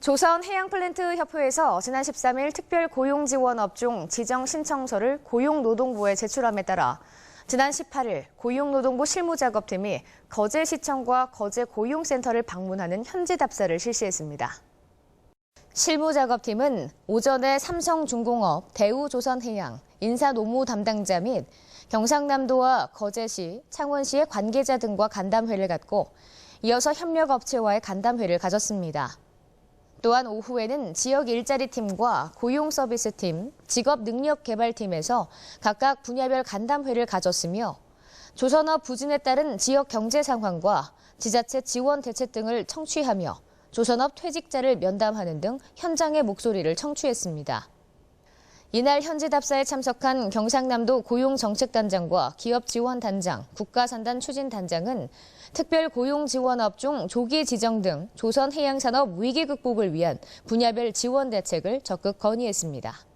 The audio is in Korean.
조선 해양플랜트 협회에서 지난 13일 특별 고용 지원 업종 지정 신청서를 고용노동부에 제출함에 따라 지난 18일 고용노동부 실무작업팀이 거제시청과 거제고용센터를 방문하는 현지 답사를 실시했습니다. 실무작업팀은 오전에 삼성중공업, 대우조선해양, 인사노무 담당자 및 경상남도와 거제시, 창원시의 관계자 등과 간담회를 갖고 이어서 협력업체와의 간담회를 가졌습니다. 또한 오후에는 지역 일자리팀과 고용서비스팀, 직업능력개발팀에서 각각 분야별 간담회를 가졌으며 조선업 부진에 따른 지역 경제 상황과 지자체 지원 대책 등을 청취하며 조선업 퇴직자를 면담하는 등 현장의 목소리를 청취했습니다. 이날 현지 답사에 참석한 경상남도 고용정책단장과 기업지원단장, 국가산단 추진단장은 특별 고용지원업 종 조기 지정 등 조선 해양산업 위기 극복을 위한 분야별 지원 대책을 적극 건의했습니다.